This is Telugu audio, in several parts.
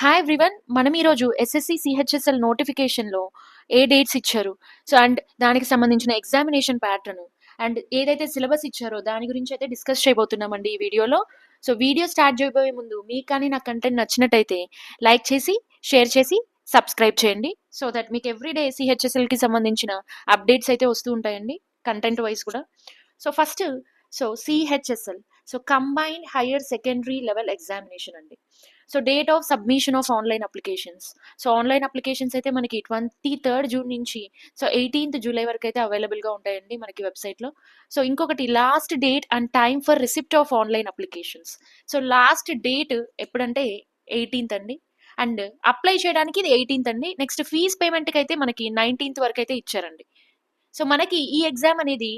హాయ్ ఎవ్రీవన్ మనం ఈరోజు ఎస్ఎస్సి సిహెచ్ఎస్ఎల్ నోటిఫికేషన్లో ఏ డేట్స్ ఇచ్చారు? సో అండ్ దానికి సంబంధించిన ఎగ్జామినేషన్ ప్యాటర్న్ అండ్ ఏదైతే సిలబస్ ఇచ్చారో దాని గురించి అయితే డిస్కస్ చేయబోతున్నామండి ఈ వీడియోలో. సో వీడియో స్టార్ట్ చేయబోయే ముందు మీకు కానీ నా కంటెంట్ నచ్చినట్టయితే లైక్ చేసి షేర్ చేసి సబ్స్క్రైబ్ చేయండి. సో దట్ మీకు ఎవ్రీడే సిహెచ్ఎస్ఎల్కి సంబంధించిన అప్డేట్స్ అయితే వస్తూ ఉంటాయండి కంటెంట్ వైజ్ కూడా. So first so CHSL so combined higher secondary level examination అండి. So date of submission of online applications. So online applications అయితే మనకి ట్వంటీ థర్డ్ జూన్ నుంచి సో ఎయిటీన్త్ జూలై వరకు అయితే అవైలబుల్గా ఉంటాయండి మనకి వెబ్సైట్లో. సో ఇంకొకటి last date and time for receipt of online applications. So last date ఎప్పుడంటే ఎయిటీన్త్ అండి. అండ్ అప్లై చేయడానికి ఇది ఎయిటీన్త్ అండి. నెక్స్ట్ ఫీజ్ పేమెంట్కి అయితే మనకి నైన్టీన్త్ వరకు అయితే ఇచ్చారండి. సో మనకి ఈ ఎగ్జామ్ అనేది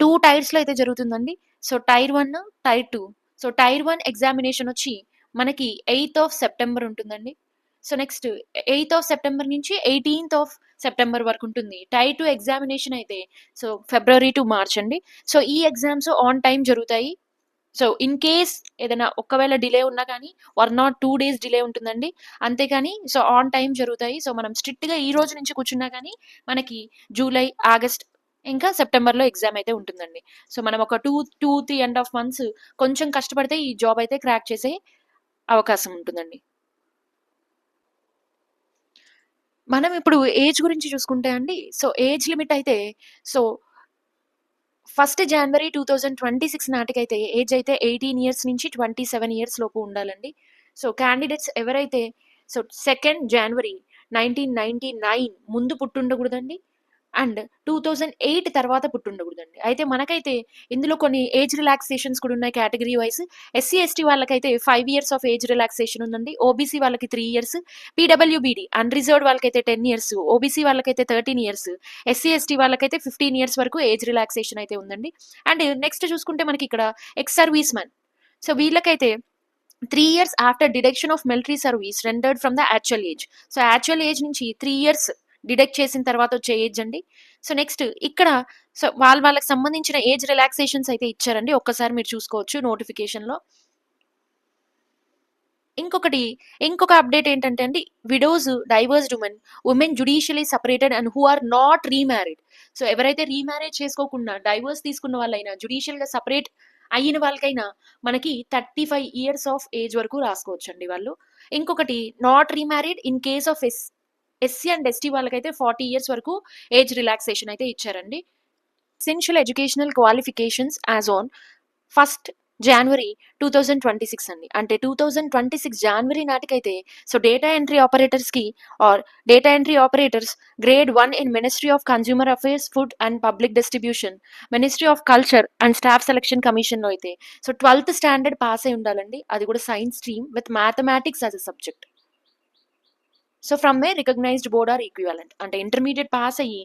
టూ టైర్స్లో అయితే జరుగుతుందండి. So tier one tier two. So tier one examination వచ్చి మనకి ఎయిత్ ఆఫ్ సెప్టెంబర్ ఉంటుందండి. So next eighth of September నుంచి ఎయిటీన్త్ ఆఫ్ సెప్టెంబర్ వరకు ఉంటుంది. టై టు ఎగ్జామినేషన్ అయితే సో ఫిబ్రవరి టు మార్చ్ అండి. సో ఈ ఎగ్జామ్స్ ఆన్ టైం జరుగుతాయి. సో ఇన్ కేస్ ఏదైనా ఒకవేళ డిలే ఉన్నా కానీ one not two days delay ఉంటుందండి. అంతేకాని సో ఆన్ టైం జరుగుతాయి. సో మనం స్ట్రిక్ట్గా ఈ రోజు నుంచి కూర్చున్నా కానీ మనకి జూలై ఆగస్ట్ ఇంకా సెప్టెంబర్లో ఎగ్జామ్ అయితే ఉంటుందండి. సో మనం ఒక two two three and half months కొంచెం కష్టపడితే ఈ జాబ్ అయితే క్రాక్ చేసే అవకాశం ఉంటుందండి. మనం ఇప్పుడు ఏజ్ గురించి చూసుకుంటే అండి సో ఏజ్ లిమిట్ అయితే so first January two thousand twenty six నాటికైతే age అయితే ఎయిటీన్ ఇయర్స్ నుంచి ట్వంటీ సెవెన్ ఇయర్స్ లోపు ఉండాలండి. సో క్యాండిడేట్స్ ఎవరైతే so second January nineteen ninety nine ముందు పుట్టుండకూడదండి. అండ్ టూ థౌజండ్ ఎయిట్ తర్వాత పుట్టుండకూడదండి. అయితే మనకైతే ఇందులో కొన్ని ఏజ్ రిలాక్సేషన్స్ కూడా ఉన్నాయి కేటగిరీ వైజ్ ఎస్సీ ఎస్టీ వాళ్ళకైతే five years of age relaxation ఉందండి. ఓబీసీ వాళ్ళకి త్రీ ఇయర్స్ పీడబ్ల్యూబీడీ అన్రిజర్వ్డ్ వాళ్ళకైతే టెన్ ఇయర్స్ ఓబీసీ వాళ్ళకైతే థర్టీన్ ఇయర్స్ ఎస్సీ ఎస్టీ వాళ్ళకైతే ఫిఫ్టీన్ ఇయర్స్ వరకు ఏజ్ రిలాక్సేషన్ అయితే ఉందండి. అండ్ నెక్స్ట్ చూసుకుంటే మనకి ఇక్కడ ఎక్స్ సర్వీస్ మ్యాన్. సో వీళ్ళకైతే three years after deduction of military service rendered from the actual age. So actual age నుంచి త్రీ ఇయర్స్ డిడెక్ట్ చేసిన తర్వాత వచ్చే ఏజ్ అండి సో నెక్స్ట్ ఇక్కడ సో వాళ్ళ వాళ్ళకి సంబంధించిన ఏజ్ రిలాక్సేషన్స్ అయితే ఇచ్చారండి. ఒక్కసారి మీరు చూసుకోవచ్చు నోటిఫికేషన్లో. ఇంకొకటి ఇంకొక అప్డేట్ ఏంటంటే అండి widows divorced women women judicially separated and who are not remarried. So ఎవరైతే రీమ్యారేజ్ చేసుకోకుండా డైవర్స్ తీసుకున్న వాళ్ళైనా జుడిషియల్గా సపరేట్ అయిన వాళ్ళకైనా మనకి thirty five years of age వరకు రాసుకోవచ్చు అండి వాళ్ళు. ఇంకొకటి not remarried in case of S SC and ST వాళ్ళకైతే ఫార్టీ ఇయర్స్ వరకు ఏజ్ రిలాక్సేషన్ అయితే ఇచ్చారండి. Essential educational qualifications as on first January two thousand twenty six అండి. అంటే two thousand twenty six January నాటికైతే so data entry ఆపరేటర్స్కి or data entry operators grade one in ministry of consumer affairs food and public distribution ministry of culture and staff selection కమిషన్లో అయితే. సో ట్వెల్త్ స్టాండర్డ్ పాస్ అయి ఉండాలండి. అది కూడా science stream with mathematics as a subject so from a recognized board or equivalent అంటే ఇంటర్మీడియట్ పాస్ అయ్యి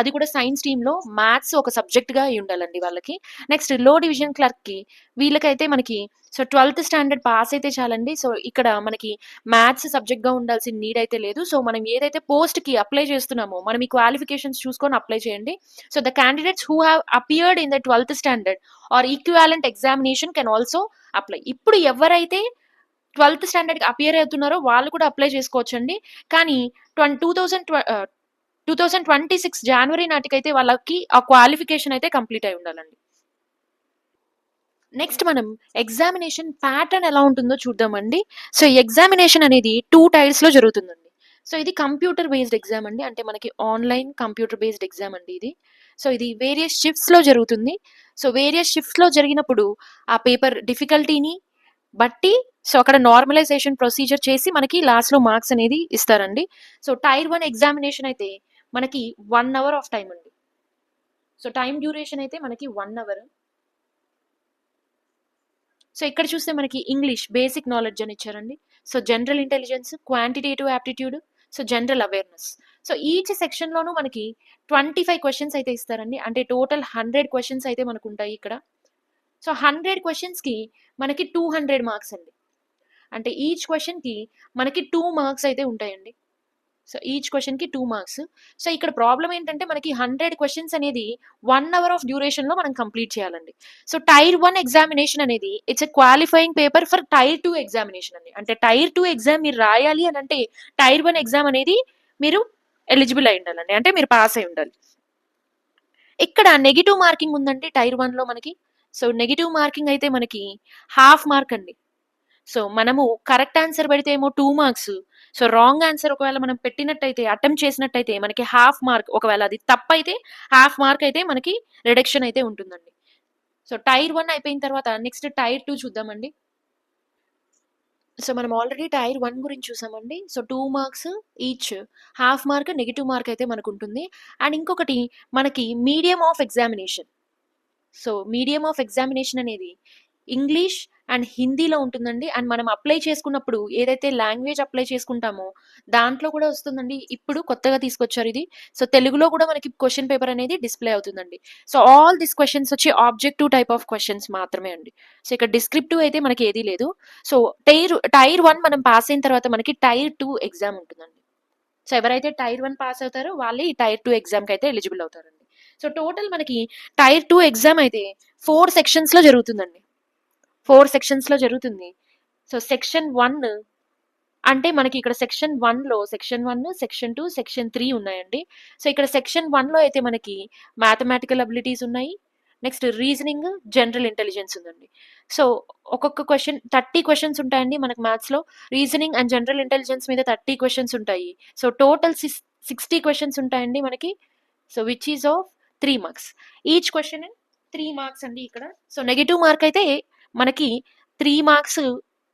అది కూడా సైన్స్ టీంలో మ్యాథ్స్ ఒక సబ్జెక్ట్గా అయి ఉండాలండి వాళ్ళకి. నెక్స్ట్లో డివిజన్ క్లర్క్కి వీళ్ళకైతే మనకి సో ట్వెల్త్ స్టాండర్డ్ పాస్ అయితే చాలండి. సో ఇక్కడ మనకి మ్యాథ్స్ సబ్జెక్ట్గా ఉండాల్సిన నీడ్ అయితే లేదు. సో మనం ఏదైతే పోస్ట్కి అప్లై చేస్తున్నామో మనం ఈ క్వాలిఫికేషన్స్ చూసుకొని అప్లై చేయండి. So the candidates who have appeared in the twelfth standard or equivalent examination can also apply ఇప్పుడు ఎవరైతే ట్వెల్త్ స్టాండర్డ్కి అపియర్ అవుతున్నారో వాళ్ళు కూడా అప్లై చేసుకోవచ్చండి. కానీ twenty two thousand two thousand twenty six January నాటికైతే వాళ్ళకి ఆ క్వాలిఫికేషన్ అయితే కంప్లీట్ అయి ఉండాలండి. నెక్స్ట్ మనం ఎగ్జామినేషన్ ప్యాటర్న్ ఎలా ఉంటుందో చూద్దామండి. సో ఎగ్జామినేషన్ అనేది టూ టైర్స్లో జరుగుతుందండి. సో ఇది కంప్యూటర్ బేస్డ్ ఎగ్జామ్ అండి. అంటే మనకి ఆన్లైన్ కంప్యూటర్ బేస్డ్ ఎగ్జామ్ అండి ఇది. సో ఇది వేరియస్ షిఫ్ట్స్లో జరుగుతుంది. సో వేరియస్ షిఫ్ట్స్లో జరిగినప్పుడు ఆ పేపర్ డిఫికల్టీని బట్టి సో అక్కడ నార్మలైజేషన్ ప్రొసీజర్ చేసి మనకి లాస్ట్లో మార్క్స్ అనేది ఇస్తారండి. సో టైర్ వన్ ఎగ్జామినేషన్ అయితే మనకి వన్ అవర్ ఆఫ్ టైం అండి. సో టైం డ్యూరేషన్ అయితే మనకి వన్ అవర్ సో ఇక్కడ చూస్తే మనకి ఇంగ్లీష్ బేసిక్ నాలెడ్జ్ అని ఇచ్చారండి. So general intelligence quantitative aptitude so general awareness so each సెక్షన్లోనూ మనకి ట్వంటీ ఫైవ్ క్వశ్చన్స్ అయితే ఇస్తారండి. అంటే టోటల్ హండ్రెడ్ క్వశ్చన్స్ అయితే మనకు ఉంటాయి ఇక్కడ. సో హండ్రెడ్ క్వశ్చన్స్కి మనకి టూ హండ్రెడ్ మార్క్స్ అండి. అంటే ఈచ్ క్వశ్చన్కి మనకి టూ మార్క్స్ అయితే ఉంటాయండి. సో ఈచ్ క్వశ్చన్కి టూ మార్క్స్ సో ఇక్కడ ప్రాబ్లం ఏంటంటే మనకి హండ్రెడ్ క్వశ్చన్స్ అనేది వన్ అవర్ ఆఫ్ డ్యూరేషన్లో మనం కంప్లీట్ చేయాలండి. సో టైర్ వన్ ఎగ్జామినేషన్ అనేది it's a qualifying paper for tier two examination అండి. అంటే టైర్ టూ ఎగ్జామ్ మీరు రాయాలి అని అంటే టైర్ వన్ ఎగ్జామ్ అనేది మీరు ఎలిజిబుల్ అయి ఉండాలండి. అంటే మీరు పాస్ అయి ఉండాలి. ఇక్కడ నెగిటివ్ మార్కింగ్ ఉందండి టైర్ వన్లో మనకి. సో నెగిటివ్ మార్కింగ్ అయితే మనకి హాఫ్ మార్క్ అండి. సో మనము కరెక్ట్ ఆన్సర్ పెడితే ఏమో two marks. So wrong answer ఒకవేళ మనం పెట్టినట్టయితే అటెంప్ట్ చేసినట్టయితే మనకి హాఫ్ మార్క్ ఒకవేళ అది తప్పైతే హాఫ్ మార్క్ అయితే మనకి రిడక్షన్ అయితే ఉంటుందండి. సో టైర్ వన్ అయిపోయిన తర్వాత నెక్స్ట్ టైర్ టూ చూద్దామండి. సో మనం ఆల్రెడీ టైర్ వన్ గురించి చూసామండి. So two marks each. Half mark negative mark అయితే మనకు ఉంటుంది అండ్ ఇంకొకటి మనకి medium of examination. So medium of examination అనేది ఇంగ్లీష్ అండ్ హిందీలో ఉంటుందండి. అండ్ మనం అప్లై చేసుకున్నప్పుడు ఏదైతే లాంగ్వేజ్ అప్లై చేసుకుంటామో దాంట్లో కూడా వస్తుందండి. ఇప్పుడు కొత్తగా తీసుకొచ్చారు ఇది. సో తెలుగులో కూడా మనకి క్వశ్చన్ పేపర్ అనేది డిస్ప్లే అవుతుందండి. సో ఆల్ దిస్ క్వశ్చన్స్ వచ్చి ఆబ్జెక్టివ్ టైప్ ఆఫ్ క్వశ్చన్స్ మాత్రమే అండి. సో ఇక్కడ డిస్క్రిప్టివ్ అయితే మనకి ఏదీ లేదు. సో టైర్ టైర్ వన్ మనం పాస్ అయిన తర్వాత మనకి టైర్ టూ ఎగ్జామ్ ఉంటుందండి. సో ఎవరైతే టైర్ వన్ పాస్ అవుతారో వాళ్ళే ఈ టైర్ టూ ఎగ్జామ్కి అయితే ఎలిజిబుల్ అవుతారండి. సో టోటల్ మనకి టైర్ టూ ఎగ్జామ్ అయితే ఫోర్ సెక్షన్స్లో జరుగుతుందండి. ఫోర్ సెక్షన్స్లో జరుగుతుంది. సో సెక్షన్ వన్ అంటే మనకి ఇక్కడ సెక్షన్ వన్లో section one section two section three ఉన్నాయండి. సో ఇక్కడ సెక్షన్ వన్లో అయితే మనకి మ్యాథమెటికల్ అబిలిటీస్ ఉన్నాయి. నెక్స్ట్ రీజనింగ్ జనరల్ ఇంటెలిజెన్స్ ఉందండి. సో ఒక్కొక్క క్వశ్చన్ థర్టీ క్వశ్చన్స్ ఉంటాయండి మనకు మ్యాథ్స్లో రీజనింగ్ అండ్ జనరల్ ఇంటెలిజెన్స్ మీద థర్టీ క్వశ్చన్స్ ఉంటాయి. So total six sixty questions ఉంటాయండి మనకి. So which is of three marks each question three marks అండి ఇక్కడ. సో నెగిటివ్ మార్క్ అయితే మనకి త్రీ మార్క్స్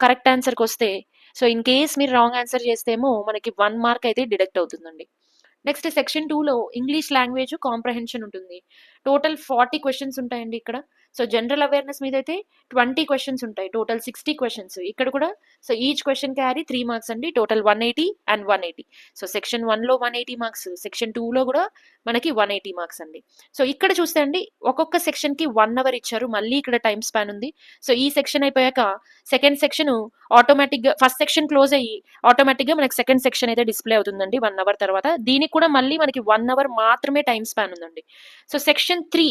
కరెక్ట్ ఆన్సర్కి వస్తే సో ఇన్ కేస్ మీరు రాంగ్ ఆన్సర్ చేస్తేమో మనకి వన్ మార్క్ అయితే డిడక్ట్ అవుతుందండి. నెక్స్ట్ సెక్షన్ టూలో ఇంగ్లీష్ లాంగ్వేజ్ కాంప్రహెన్షన్ ఉంటుంది. టోటల్ ఫార్టీ క్వశ్చన్స్ ఉంటాయండి ఇక్కడ. సో జనరల్ అవేర్నెస్ మీద అయితే ట్వంటీ క్వశ్చన్స్ ఉంటాయి. టోటల్ సిక్స్టీ క్వశ్చన్స్ ఇక్కడ కూడా so each question carry three marks అండి. Total one eighty and one eighty so section వన్లో వన్ ఎయిటీ మార్క్స్ సెక్షన్ టూలో కూడా మనకి వన్ ఎయిటీ మార్క్స్ అండి. సో ఇక్కడ చూస్తే అండి ఒక్కొక్క సెక్షన్కి వన్ అవర్ ఇచ్చారు. మళ్ళీ ఇక్కడ టైం స్పాన్ ఉంది. సో ఈ సెక్షన్ అయిపోయాక సెకండ్ సెక్షన్ ఆటోమేటిక్గా ఫస్ట్ సెక్షన్ క్లోజ్ అయ్యి ఆటోమేటిక్గా మనకి సెకండ్ సెక్షన్ అయితే డిస్ప్లే అవుతుందండి వన్ అవర్ తర్వాత. దీనికి కూడా మళ్ళీ మనకి వన్ అవర్ మాత్రమే టైం స్పాన్ ఉందండి. So section three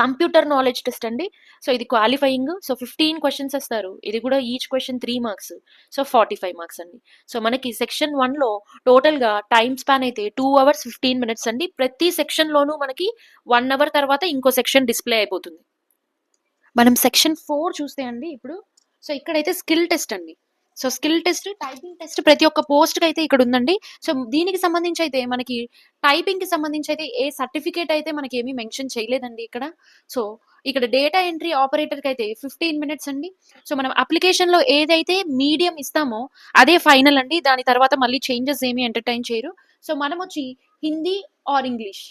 computer knowledge test అండి. సో ఇది క్వాలిఫైయింగ్ సో ఫిఫ్టీన్ క్వశ్చన్స్ వస్తారు. ఇది కూడా each question three marks so forty five marks అండి. సో మనకి సెక్షన్ వన్లో టోటల్గా టైం స్పాన్ అయితే టూ అవర్స్ ఫిఫ్టీన్ మినిట్స్ అండి. ప్రతి సెక్షన్లోనూ మనకి వన్ అవర్ తర్వాత ఇంకో సెక్షన్ డిస్ప్లే అయిపోతుంది. మనం సెక్షన్ ఫోర్ చూస్తే అండి ఇప్పుడు సో ఇక్కడైతే స్కిల్ టెస్ట్ అండి. So skill test typing test ప్రతి ఒక్క పోస్ట్కి అయితే ఇక్కడ ఉందండి. సో దీనికి సంబంధించి అయితే మనకి టైపింగ్కి సంబంధించి అయితే ఏ సర్టిఫికేట్ అయితే మనకి ఏమీ మెన్షన్ చేయలేదండి ఇక్కడ. సో ఇక్కడ డేటా ఎంట్రీ ఆపరేటర్కి అయితే ఫిఫ్టీన్ మినిట్స్ అండి. సో మనం అప్లికేషన్లో ఏదైతే మీడియం ఇస్తామో అదే ఫైనల్ అండి. దాని తర్వాత మళ్ళీ చేంజెస్ ఏమీ ఎంటర్టైన్ చేయరు. సో మనం వచ్చి Hindi or English.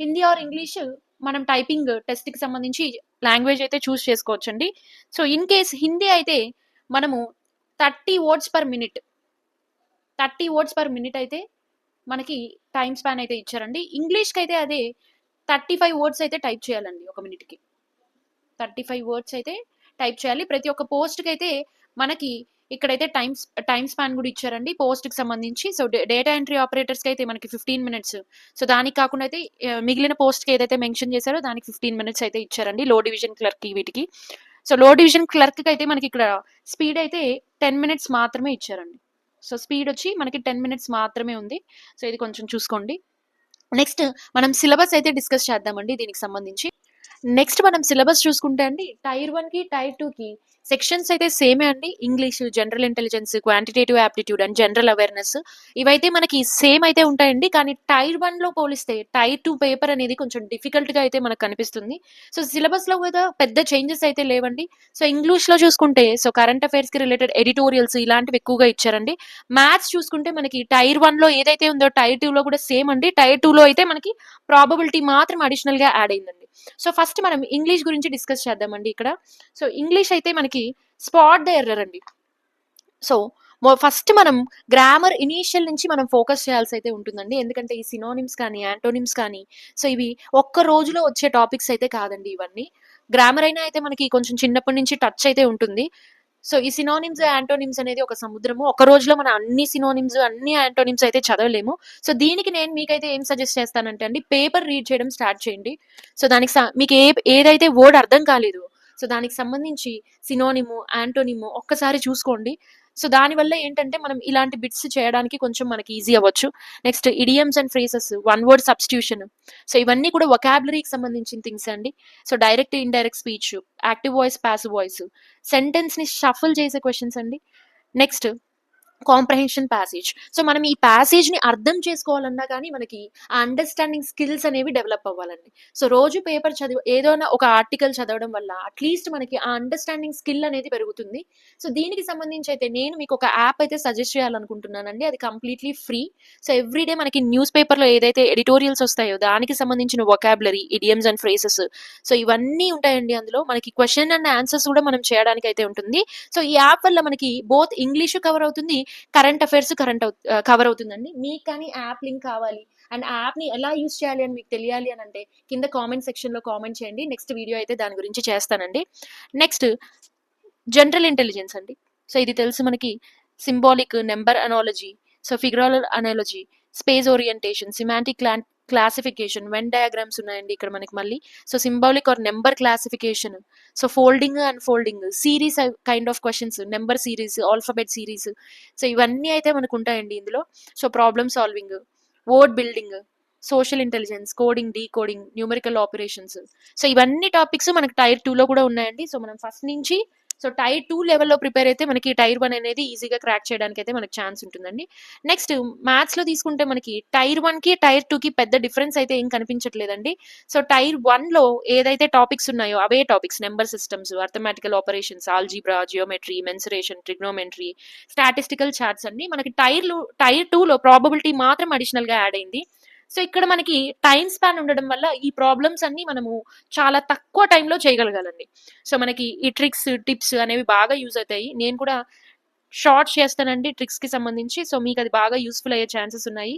Hindi or English మనం టైపింగ్ టెస్ట్కి సంబంధించి లాంగ్వేజ్ అయితే చూస్ చేసుకోవచ్చండి. సో ఇన్ కేస్ హిందీ అయితే మనము thirty words per minute. Thirty words per minute అయితే మనకి టైం స్పాన్ అయితే ఇచ్చారండి. ఇంగ్లీష్కి అయితే అదే థర్టీ ఫైవ్ వర్డ్స్ అయితే టైప్ చేయాలండి ఒక మినిట్కి. థర్టీ ఫైవ్ వర్డ్స్ అయితే టైప్ చేయాలి. ప్రతి ఒక్క పోస్ట్కి అయితే మనకి ఇక్కడైతే టైం టైం స్పాన్ కూడా ఇచ్చారండి పోస్ట్కి సంబంధించి. సో డేటా ఎంట్రీ ఆపరేటర్స్కి అయితే మనకి ఫిఫ్టీన్ మినిట్స్. సో దానికి కాకుండా అయితే మిగిలిన పోస్ట్కి ఏదైతే మెన్షన్ చేశారో దానికి ఫిఫ్టీన్ మినిట్స్ అయితే ఇచ్చారండి. లో డివిజన్ క్లర్క్ వీటికి. సో లో డివిజన్ క్లర్క్ అయితే మనకి ఇక్కడ స్పీడ్ అయితే టెన్ మినిట్స్ మాత్రమే ఇచ్చారండి. సో స్పీడ్ వచ్చి మనకి టెన్ మినిట్స్ మాత్రమే ఉంది. సో ఇది కొంచెం చూసుకోండి. నెక్స్ట్ మనం సిలబస్ అయితే డిస్కస్ చేద్దామండి దీనికి సంబంధించి. నెక్స్ట్ మనం సిలబస్ చూసుకుంటే అండి టైర్ వన్కి టైర్ టూకి సెక్షన్స్ అయితే సేమే అండి. English general intelligence quantitative aptitude and general awareness ఇవైతే మనకి సేమ్ అయితే ఉంటాయండి. కానీ టైర్ వన్లో పోలిస్తే టైర్ టూ పేపర్ అనేది కొంచెం డిఫికల్ట్గా అయితే మనకు కనిపిస్తుంది. సో సిలబస్లో కూడా పెద్ద చేంజెస్ అయితే లేవండి. సో ఇంగ్లీష్లో చూసుకుంటే సో కరెంట్ అఫైర్స్కి రిలేటెడ్ ఎడిటోరియల్స్ ఇలాంటివి ఎక్కువగా ఇచ్చారండి. మ్యాథ్స్ చూసుకుంటే మనకి టైర్ వన్లో ఏదైతే ఉందో టైర్ టూలో కూడా సేమ్ అండి. టైర్ టూలో అయితే మనకి ప్రాబబిలిటీ మాత్రం అడిషనల్గా యాడ్ అయిందండి. సో ఫస్ట్ మనం ఇంగ్లీష్ గురించి డిస్కస్ చేద్దామండి ఇక్కడ. సో ఇంగ్లీష్ అయితే మనకి స్పాట్ ద ఎర్రర్ అండి. సో ఫస్ట్ మనం గ్రామర్ ఇనీషియల్ నుంచి మనం ఫోకస్ చేయాల్సి అయితే ఉంటుందండి. ఎందుకంటే ఈ సినోనిమ్స్ కానీ యాంటోనిమ్స్ కానీ సో ఇవి ఒక్క రోజులో వచ్చే టాపిక్స్ అయితే కాదండి ఇవన్నీ. గ్రామర్ అయినా అయితే మనకి కొంచెం చిన్నప్పటి నుంచి టచ్ అయితే ఉంటుంది. సో ఈ సినోనిమ్స్ యాంటోనిమ్స్ అనేది ఒక సముద్రము. ఒక రోజులో మనం అన్ని సినోనిమ్స్ అన్ని యాంటోనిమ్స్ అయితే చదవలేము. సో దీనికి నేను మీకైతే ఏం సజెస్ట్ చేస్తానంటే అండి పేపర్ రీడ్ చేయడం స్టార్ట్ చేయండి. సో దానికి మీకు ఏ ఏదైతే వర్డ్ అర్థం కాలేదు సో దానికి సంబంధించి సినోనిము యాంటోనిము ఒక్కసారి చూసుకోండి. సో దానివల్ల ఏంటంటే మనం ఇలాంటి బిట్స్ చేయడానికి కొంచెం మనకి ఈజీ అవ్వచ్చు. Next idioms and phrases one word substitution so ఇవన్నీ కూడా వొకాబులరీకి సంబంధించిన థింగ్స్ అండి. So direct indirect speech active voice passive voice సెంటెన్స్ని shuffle చేసే క్వశ్చన్స్ అండి. నెక్స్ట్ కాంప్రహెన్షన్ ప్యాసేజ్ సో మనం ఈ ప్యాసేజ్ని అర్థం చేసుకోవాలన్నా కానీ మనకి ఆ అండర్స్టాండింగ్ స్కిల్స్ అనేవి డెవలప్ అవ్వాలండి. సో రోజు పేపర్ చదివి ఏదైనా ఒక ఆర్టికల్ చదవడం వల్ల అట్లీస్ట్ మనకి ఆ అండర్స్టాండింగ్ స్కిల్ అనేది పెరుగుతుంది. సో దీనికి సంబంధించి అయితే నేను మీకు ఒక యాప్ అయితే సజెస్ట్ చేయాలనుకుంటున్నానండి. అది కంప్లీట్లీ ఫ్రీ సో ఎవ్రీడే మనకి న్యూస్ పేపర్లో ఏదైతే ఎడిటోరియల్స్ వస్తాయో దానికి సంబంధించిన vocabulary idioms and phrases so ఇవన్నీ ఉంటాయండి అందులో. మనకి క్వశ్చన్ అండ్ ఆన్సర్స్ కూడా మనం చేయడానికి అయితే ఉంటుంది. సో ఈ యాప్ వల్ల మనకి బోత్ ఇంగ్లీష్ కవర్ అవుతుంది కరెంట్ అఫైర్స్ కరెంట్ కవర్ అవుతుందండి. మీకు కానీ యాప్ లింక్ కావాలి అండ్ యాప్ని ఎలా యూస్ చేయాలి అని మీకు తెలియాలి అని అంటే కింద కామెంట్ సెక్షన్లో కామెంట్ చేయండి. నెక్స్ట్ వీడియో అయితే దాని గురించి చేస్తానండి. నెక్స్ట్ జనరల్ ఇంటెలిజెన్స్ అండి. సో ఇది తెలుసు మనకి symbolic number analogy so figural analogy space orientation semantic classification Venn diagrams ఉన్నాయండి ఇక్కడ మనకి మళ్ళీ. So symbolic or number classification so folding and folding series kind of questions number series alphabet series so ఇవన్నీ అయితే మనకు ఉంటాయండి ఇందులో. So problem solving word building social intelligence coding decoding numerical operations so ఇవన్నీ టాపిక్స్ మనకి టైర్ టూలో కూడా ఉన్నాయండి. సో మనం ఫస్ట్ నుంచి సో టైర్ టూ లెవెల్లో ప్రిపేర్ అయితే మనకి టైర్ వన్ అనేది ఈజీగా క్రాక్ చేయడానికి అయితే మనకి ఛాన్స్ ఉంటుందండి. నెక్స్ట్ మ్యాథ్స్లో తీసుకుంటే మనకి టైర్ వన్కి టైర్ టూ కి పెద్ద డిఫరెన్స్ అయితే ఏం కనిపించట్లేదండి. సో టైర్ వన్లో ఏదైతే టాపిక్స్ ఉన్నాయో అవే topics number systems arithmetical operations algebra geometry mensuration trigonometry statistical charts అన్ని మనకి టైర్లు టైర్ టూ లో ప్రాబబిలిటీ మాత్రం అడిషనల్గా యాడ్ అయింది. సో ఇక్కడ మనకి టైం స్పాన్ ఉండడం వల్ల ఈ ప్రాబ్లమ్స్ అన్ని మనము చాలా తక్కువ టైంలో చేయగలగాలండి. సో మనకి ఈ ట్రిక్స్ టిప్స్ అనేవి బాగా యూజ్ అవుతాయి. నేను కూడా షార్ట్ చేస్తానండి ట్రిక్స్కి సంబంధించి. సో మీకు అది బాగా యూస్ఫుల్ అయ్యే ఛాన్సెస్ ఉన్నాయి.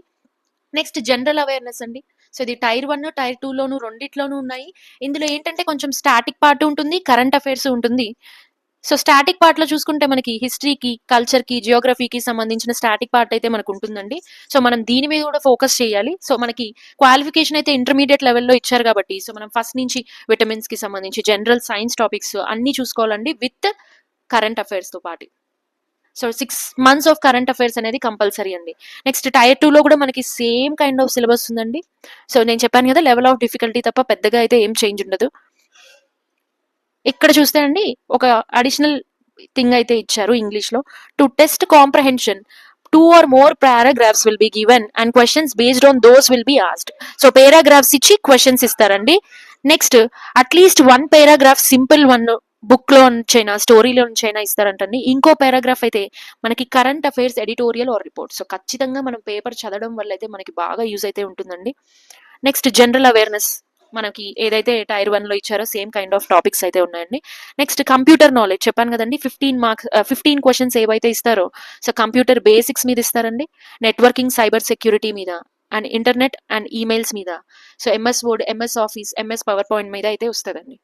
నెక్స్ట్ జనరల్ అవేర్నెస్ అండి. సో ఇది టైర్ వన్ టైర్ టూలోను రెండిట్లోనూ ఉన్నాయి. ఇందులో ఏంటంటే కొంచెం స్టాటిక్ పార్ట్ ఉంటుంది కరెంట్ అఫైర్స్ ఉంటుంది. సో స్టాటిక్ పార్ట్లో చూసుకుంటే మనకి హిస్టరీకి కల్చర్కి జియోగ్రఫీకి సంబంధించిన స్టాటిక్ పార్ట్ అయితే మనకు ఉంటుందండి. సో మనం దీని మీద కూడా ఫోకస్ చేయాలి. సో మనకి క్వాలిఫికేషన్ అయితే ఇంటర్మీడియట్ లెవెల్లో ఇచ్చారు కాబట్టి సో మనం ఫస్ట్ నుంచి విటమిన్స్కి సంబంధించి జనరల్ సైన్స్ టాపిక్స్ అన్ని చూసుకోవాలండి విత్ కరెంట్ అఫైర్స్తో పాటు. So six months of current affairs అనేది కంపల్సరీ అండి. నెక్స్ట్ టైర్ టూలో కూడా మనకి సేమ్ కైండ్ ఆఫ్ సిలబస్ ఉందండి. సో నేను చెప్పాను కదా లెవెల్ ఆఫ్ డిఫికల్టీ తప్ప పెద్దగా అయితే ఏం చేంజ్ ఉండదు. ఇక్కడ చూస్తే అండి ఒక అడిషనల్ థింగ్ అయితే ఇచ్చారు ఇంగ్లీష్లో. To test comprehension two or more paragraphs will be given and questions based on those will be asked so paragraphs ఇచ్చి క్వశ్చన్స్ ఇస్తారండి. Next at least one paragraph simple one బుక్లో నుంచైనా స్టోరీలో నుంచైనా ఇస్తారంటండి. ఇంకో పారాగ్రాఫ్ అయితే మనకి current affairs editorial or report so ఖచ్చితంగా మనం పేపర్ చదవడం వల్ల అయితే మనకి బాగా యూజ్ అయితే ఉంటుందండి. నెక్స్ట్ జనరల్ అవేర్నెస్ మనకి ఏదైతే టైర్ వన్లో ఇచ్చారో సేమ్ కైండ్ ఆఫ్ టాపిక్స్ అయితే ఉన్నాయండి. నెక్స్ట్ కంప్యూటర్ నాలెడ్జ్ చెప్పాను కదండి ఫిఫ్టీన్ మార్క్స్ ఫిఫ్టీన్ క్వశ్చన్స్ ఏవైతే ఇస్తారో సో కంప్యూటర్ బేసిక్స్ మీద ఇస్తారండి. నెట్వర్కింగ్ సైబర్ సెక్యూరిటీ మీద అండ్ ఇంటర్నెట్ అండ్ ఈమెయిల్స్ మీద. So MS Word MS Office MS PowerPoint మీద అయితే వస్తుందండి.